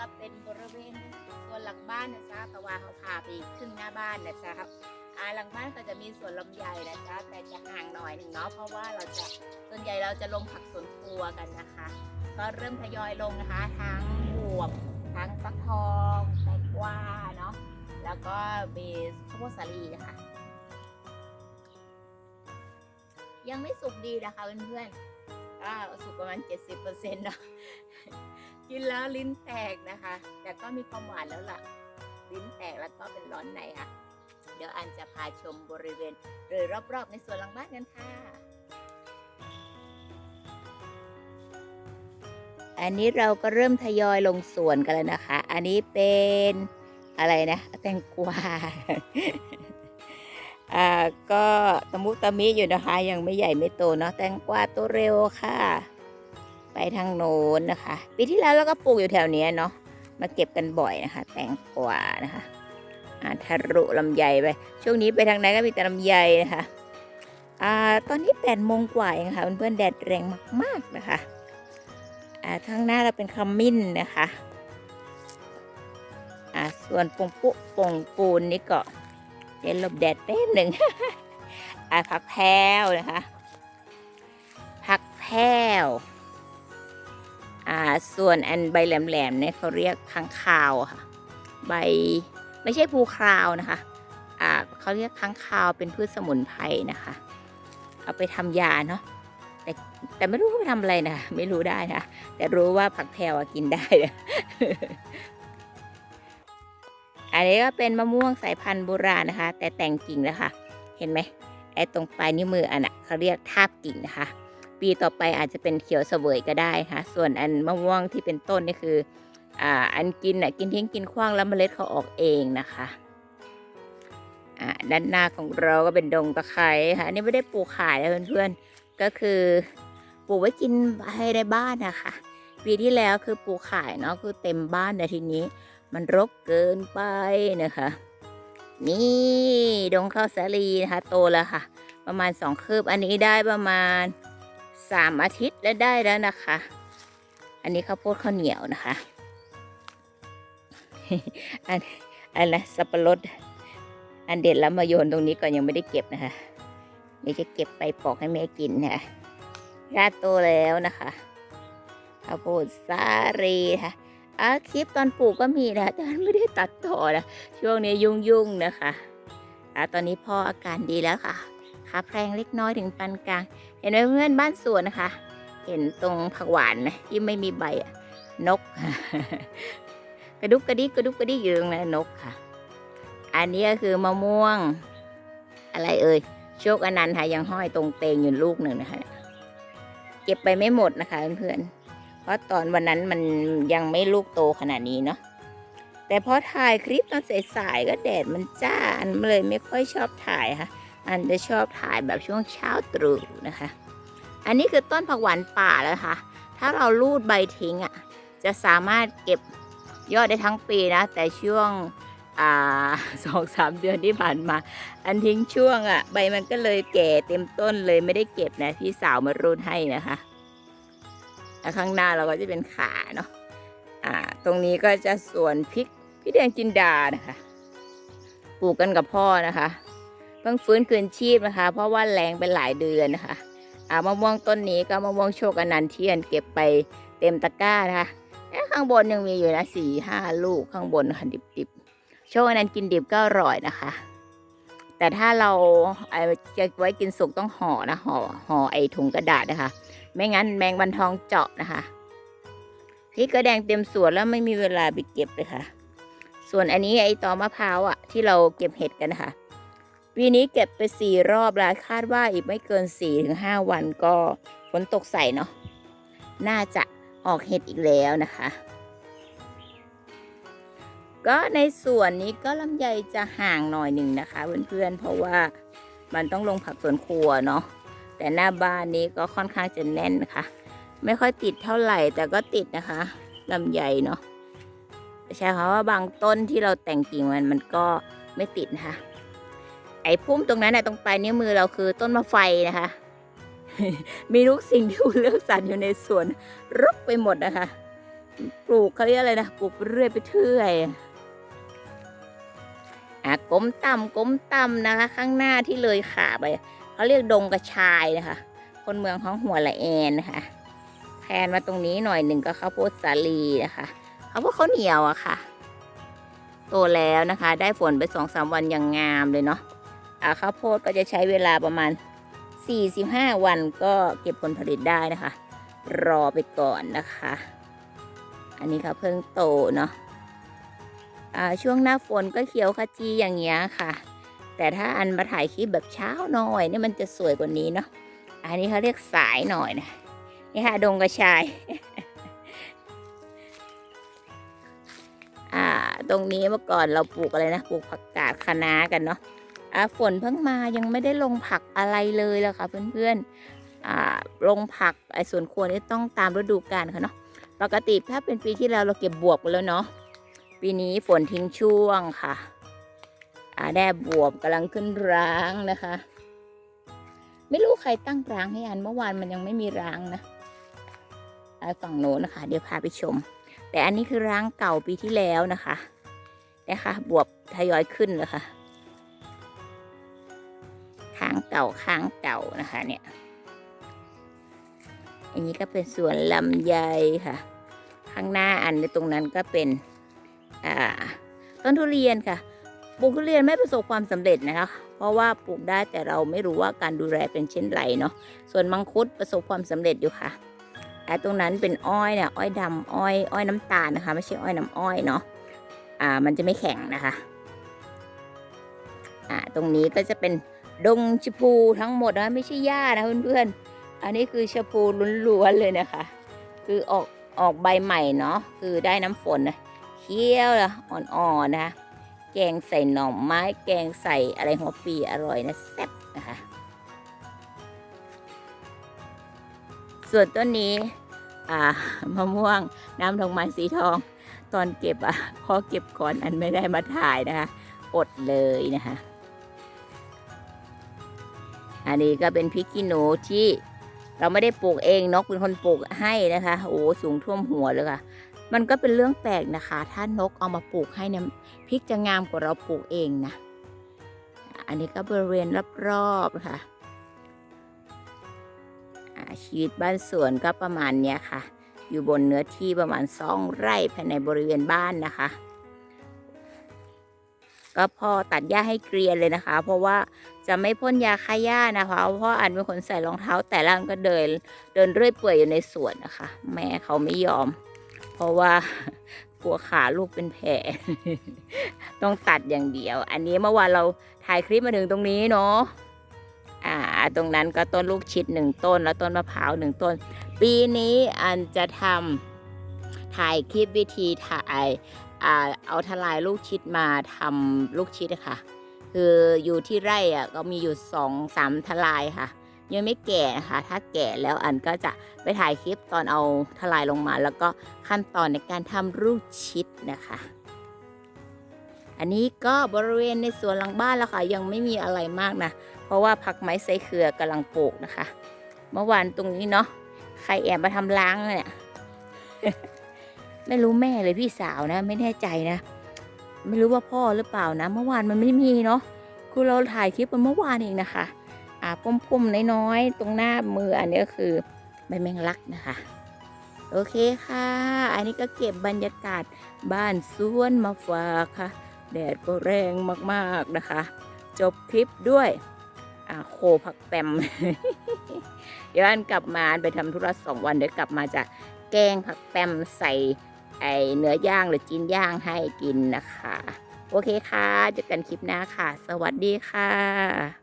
ก็เป็นบริเวณส่วนหลังบ้านนะจ๊ะต่ว่าเขาพาไปขึ้นหน้าบ้านนะจ๊ะครับอาหลังบ้านก็จะมีสวนลำไยนะจ๊ะแต่จะห่างหน่อยหนึ่งเนาะเพราะว่าเราจะส่วนใหญ่เราจะลงผักสวนครัวกันนะคะ ก็เริ่มทยอยลงนะคะ ทั้งบวบทั้งฟักทองแตงกวาเนาะแล้วก็มีข้าวโพดสาลีนะคะยังไม่สุกดีนะคะเพื่อนๆก็สุกประมาณ 70%เนาะ กินแล้วลิ้นแตกนะคะ แต่ก็มีความหวานแล้วล่ะ ลิ้นแตกแล้วก็เป็นร้อนในค่ะ เดี๋ยวอันจะพาชมบริเวณโดยรอบๆ ในสวนหลังบ้านกันค่ะ อันนี้เราก็เริ่มทยอยลงสวนกันแล้วนะคะ อันนี้เป็นอะไรนะแตงกวาอ่าก็ตะมุตะมิอยู่นะคะ ยังไม่ใหญ่ไม่โตเนาะแตงกวาตัวเร็วค่ะ ไปทางโน้นนะคะ ปีที่แล้วเราก็ปลูกอยู่แถวนี้เนาะมาเก็บกันบ่อยนะคะ แตงกวานะคะอ่าทะลุลำไยไป ช่วงนี้ไปทางไหนก็มีแต่ลำไยนะคะอ่าตอนนี้แปดโมงกว่าเองค่ะเพื่อนๆแดดแรงมากๆนะคะอ่าทางหน้าเราเป็นขมิ้นนะคะอ่าส่วนปงปุปงปูนนี่ก็เดี๋ยวหลบแดดแป๊บหนึ่งอ่าผักแพรวนะคะผักแพรว อ่าส่วนอันใบแหลมๆเนี่ยเขาเรียกค้างคาวค่ะ ใบไม่ใช่ภูคราวนะคะอ่าเขาเรียกค้างคาวเป็นพืชสมุนไพรนะคะ เอาไปทำยาเนาะแต่แต่ไม่รู้ว่าไปทำอะไรนะไม่รู้ได้นะแต่รู้ว่าผักแพรวกินได้นะอันนี้ก็เป็นมะม่วงสายพันธุ์โบราณนะคะ แต่แต่งกิ่งแล้วค่ะ เห็นไหมไอ้ตรงปลายนิ้วมืออันน่ะเขาเรียกทาบกิ่งนะคะ ปีต่อไปอาจจะเป็นเขียวเสวยก็ได้ค่ะ ส่วนอันมะม่วงที่เป็นต้นนี่คืออ่าอันกินอะกินทิ้งกินขว้างแล้วเมล็ดเขาออกเองนะคะอ่าด้านหน้าของเราก็เป็นดงตะไคร้ค่ะอันนี้ไม่ได้ปลูกขายนะเพื่อนๆก็คือปลูกไว้กินให้ในบ้านนะคะปีที่แล้วคือปลูกขายเนาะคือเต็มบ้านแต่ทีนี้ มันรกเกินไปนะคะนี่ดงข้าวสาลีนะคะโตแล้วค่ะ ประมาณสองคืบอันนี้ได้ประมาณ สามอาทิตย์แล้วได้แล้วนะคะ อันนี้ข้าวโพดข้าวเหนียวนะคะ อันอันนะสับปะรด อันเด็ดแล้วมาโยนตรงนี้ก่อนยังไม่ได้เก็บนะคะเดี๋ยวจะเก็บไปปอกให้แม่กินค่ะรากโตแล้วนะคะข้าวโพดสาลีค่ะอะคลิปตอนปลูกก็มีนะแต่มันไม่ได้ตัดต่อนะช่วงนี้ยุ่งๆนะคะอะตอนนี้พ่ออาการดีแล้วค่ะ ขาแพรงเล็กน้อยถึงปานกลาง เห็นไหมเพื่อนบ้านสวนนะคะ เห็นตรงผักหวานนะที่ไม่มีใบนก กระดุกกระดิกกระดุกกระดิกอยู่ตรงนั้นนกค่ะ อันนี้ก็คือมะม่วง อะไรเอ่ยโชคอนันต์ค่ะยังห้อยตรงเตงอยู่ลูกหนึ่งนะคะ เก็บไปไม่หมดนะคะเพื่อนๆเพราะตอนวันนั้นมันยังไม่ลูกโตขนาดนี้เนาะแต่พอถ่ายคลิปตอนสายๆก็แดดมันจ้าอันเลยไม่ค่อยชอบถ่ายค่ะ อันจะชอบถ่ายแบบช่วงเช้าตรู่นะคะ อันนี้คือต้นผักหวานป่าแล้วค่ะ ถ้าเราลูดใบทิ้งอะ จะสามารถเก็บยอดได้ทั้งปีนะ แต่ช่วงสองสามเดือนที่ผ่านมา อันทิ้งช่วงอะ ใบมันก็เลยแก่เต็มต้นเลยไม่ได้เก็บนะ พี่สาวมารูดให้นะคะแล้วข้างหน้าเราก็จะเป็นขาเนาะอ่า ตรงนี้ก็จะสวนพริกพี่แดงจินดานะคะ ปลูกกันกับพ่อนะคะ เพิ่งฟื้นคืนชีพนะคะ เพราะว่าแรงเป็นหลายเดือนนะคะอ่ามะม่วงต้นนี้ก็มะม่วงโชคอนันเทียนเก็บไปเต็มตะกร้านะคะข้างบนยังมีอยู่นะสี่ห้าลูกข้างบนค่ะดิบๆโชคอนันต์กินดิบก็อร่อยนะคะ แต่ถ้าเราไอจะไว้กินสุกต้องห่อนะห่อห่อไอ้ถุงกระดาษนะคะ ไม่งั้นแมงวันทองเจาะนะคะพริกกระแดงเต็มสวนแล้วไม่มีเวลาไปเก็บเลยค่ะ ส่วนอันนี้ไอ้ตอมะพร้าวอะที่เราเก็บเห็ดกันนะคะ ปีนี้เก็บไปสี่รอบแล้วคาดว่าอีกไม่เกิน4ี่ถึงห้าวันก็ฝนตกใส่เนาะน่าจะออกเห็ดอีกแล้วนะคะ ก็ในส่วนนี้ก็ลำไยจะห่างหน่อยหนึ่งนะคะเพื่อนๆเพราะว่ามันต้องลงผักสวนครัวเนาะแต่หน้าบ้านนี้ก็ค่อนข้างจะแน่นนะคะ ไม่ค่อยติดเท่าไหร่แต่ก็ติดนะคะลำไยเนาะใช่ค่ะว่าบางต้นที่เราแต่งกิ่งมันมันก็ไม่ติดนะคะ ไอ้พุ่มตรงนั้นนะตรงปลายนิ้วมือเราคือต้นมะไฟนะคะ มีทุกสิ่งที่เลือกสรรอยู่ในสวนรกไปหมดนะคะ ปลูกเขาเรียกอะไรนะปลูกไปเรื่อยไปเรื่อยอะก้มต่ำก้มต่ำนะคะ ข้างหน้าที่เลยขาไปเขาเรียกดงกระชายนะคะ คนเมืองของหัวละแอนนะคะแพนมาตรงนี้หน่อยหนึ่งก็ข้าวโพดสาลีนะคะข้าวโพดข้าวเหนียวอะค่ะ โตแล้วนะคะ ได้ฝนไปสองสามวันอย่างงามเลยเนาะ ข้าวโพดก็จะใช้เวลาประมาณ 45 วันก็เก็บผลผลิตได้นะคะ รอไปก่อนนะคะ อันนี้ค่ะเพิ่งโตเนาะอาช่วงหน้าฝนก็เขียวขจีอย่างเงี้ยค่ะ แต่ถ้าอันมาถ่ายคลิปแบบเช้าหน่อยเนี่ยมันจะสวยกว่านี้เนาะอันนี้เขาเรียกสายหน่อยนะนี่ค่ะดงกระชายอาตรงนี้เมื่อก่อนเราปลูกอะไรนะปลูกผักกาดคะน้ากันเนาะ อ่าฝนเพิ่งมายังไม่ได้ลงผักอะไรเลยแล้วค่ะเพื่อนๆอ่าลงผักไอ้ส่วนครัวนี่ต้องตามฤดูกาลค่ะเนาะปกติถ้าเป็นปีที่แล้วเราเก็บบวบไปแล้วเนาะปีนี้ฝนทิ้งช่วงค่ะอ่าแด้บวบกำลังขึ้นร้างนะคะ ไม่รู้ใครตั้งร้างให้อันเมื่อวานมันยังไม่มีร้างนะฝั่งโน้นนะคะ เดี๋ยวพาไปชม แต่อันนี้คือร้างเก่าปีที่แล้วนะคะนะคะบวบทยอยขึ้นเลยค่ะ เก่าค้างเก่านะคะ เนี่ย อันนี้ก็เป็นสวนลำไยค่ะ ข้างหน้าอันในตรงนั้นก็เป็นอ่าต้นทุเรียนค่ะปลูกทุเรียนไม่ประสบความสำเร็จนะคะ เพราะว่าปลูกได้แต่เราไม่รู้ว่าการดูแลเป็นเช่นไรเนาะ ส่วนมังคุดประสบความสำเร็จอยู่ค่ะ แต่ตรงนั้นเป็นอ้อยเนี่ยอ้อยดำอ้อยอ้อยน้ำตาลนะคะ ไม่ใช่อ้อยน้ำอ้อยเนาะ อ่า มันจะไม่แข็งนะคะ อ่า ตรงนี้ก็จะเป็น ดงชพูทั้งหมดนะไม่ใช่หญ้านะเพื่อนๆ อันนี้คือชพูล้วนๆเลยนะคะ คือออกออกใบใหม่เนาะคือได้น้ำฝนนะเคี้ยวละอ่อนๆนะคะแกงใส่หน่อไม้แกงใส่อะไรหัวปีอร่อยนะแซ่บนะคะส่วนต้นนี้อ่ามะม่วงน้ำดอกไม้สีทอง ตอนเก็บอะพอเก็บก่อนอันไม่ได้มาถ่ายนะคะ อดเลยนะคะ อันนี้ก็เป็นพริกขี้หนูที่เราไม่ได้ปลูกเองนกเป็นคนปลูกให้นะคะ โอ้สูงท่วมหัวเลยค่ะ มันก็เป็นเรื่องแปลกนะคะ ถ้านกเอามาปลูกให้เนี่ยพริกจะงามกว่าเราปลูกเองนะ อันนี้ก็บริเวณรอบๆนะคะอ่าชีวิตบ้านสวนก็ประมาณเนี้ยค่ะ อยู่บนเนื้อที่ประมาณสองไร่ภายในบริเวณบ้านนะคะ ก็พอตัดหญ้าให้เกรียนเลยนะคะ เพราะว่าจะไม่พ่นยาฆ่าหญ้านะคะเพราะอันเป็นคนใส่รองเท้า แต่ละอันก็เดินเดินเรื่อยเปื่อยอยู่ในสวนนะคะ แม่เขาไม่ยอม เพราะว่ากลัวขาลูกเป็นแผลต้องตัดอย่างเดียว อันนี้เมื่อวานเราถ่ายคลิปมาถึงตรงนี้เนาะอ่า ตรงนั้นก็ต้นลูกชิดหนึ่งต้น แล้วต้นมะพร้าวหนึ่งต้น ปีนี้อันจะทำถ่ายคลิปวิธีถ่าย เอาทลายลูกชิดมาทำลูกชิดอะค่ะ คืออยู่ที่ไร่อะก็มีอยู่สองสามทลายค่ะ ยังไม่แก่นะคะถ้าแก่แล้วอันก็จะไปถ่ายคลิปตอนเอาทลายลงมา แล้วก็ขั้นตอนในการทำลูกชิดนะคะ อันนี้ก็บริเวณในสวนหลังบ้านแล้วค่ะยังไม่มีอะไรมากนะเพราะว่าผักไม้ไซเครือกำลังปลูกนะคะ เมื่อวานตรงนี้เนาะใครแอบมาทำล้างเนี่ย ไม่รู้แม่เลยพี่สาวนะ ไม่แน่ใจนะ ไม่รู้ว่าพ่อหรือเปล่านะ เมื่อวานมันไม่มีเนาะคือเราถ่ายคลิปมันเมื่อวานเองนะคะ อ่าปุ่มๆน้อยๆตรงหน้ามืออันนี้ก็คือใบแมงลักนะคะ โอเคค่ะ อันนี้ก็เก็บบรรยากาศบ้านสวนมาฝากค่ะ แดดก็แรงมากๆนะคะ จบคลิปด้วยอ่าโคผักแปมเดี๋ยวอันกลับมาไปทำธุระสองวันเดี๋ยวกลับมาจะแกงผักแปมใส่ ไอเนื้อย่างหรือจีนย่างให้กินนะคะ โอเคค่ะเจอกันคลิปหน้าค่ะ สวัสดีค่ะ